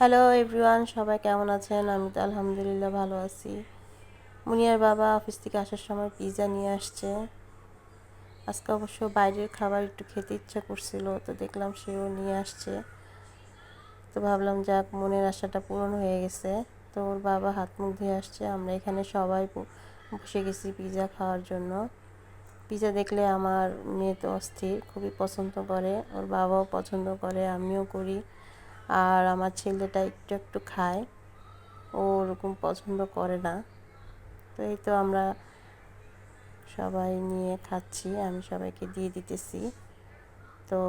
Hello everyone সবাই কেমন আছেন? আমি তো আলহামদুলিল্লাহ ভালো আছি। মুনিয়ার বাবা অফিস থেকে আসার সময় পিৎজা নিয়ে আসছে। আজকে অবশ্য বাইরের খাবার একটু খেতে ইচ্ছা করছিল, তো দেখলাম সেও নিয়ে আসছে। তো ভাবলাম, যাক, মনের আশাটা পূরণ হয়ে গেছে। তো ওর বাবা হাত মুখ ধুয়ে আসছে। আমরা এখানে সবাই বসে গেছি পিৎজা খাওয়ার জন্য। পিৎজা দেখলে আমার মেয়ে তো অস্থির, খুবই পছন্দ করে। ওর বাবাও পছন্দ করে, আমিও করি। আর আমার ছেলেটা একটু একটু খায়। ও ওরকম পছন্দ করে না। তো এই তো আমরা সবাই নিয়ে খাচ্ছি, আমি সবাইকে দিয়ে দিতেছি। তো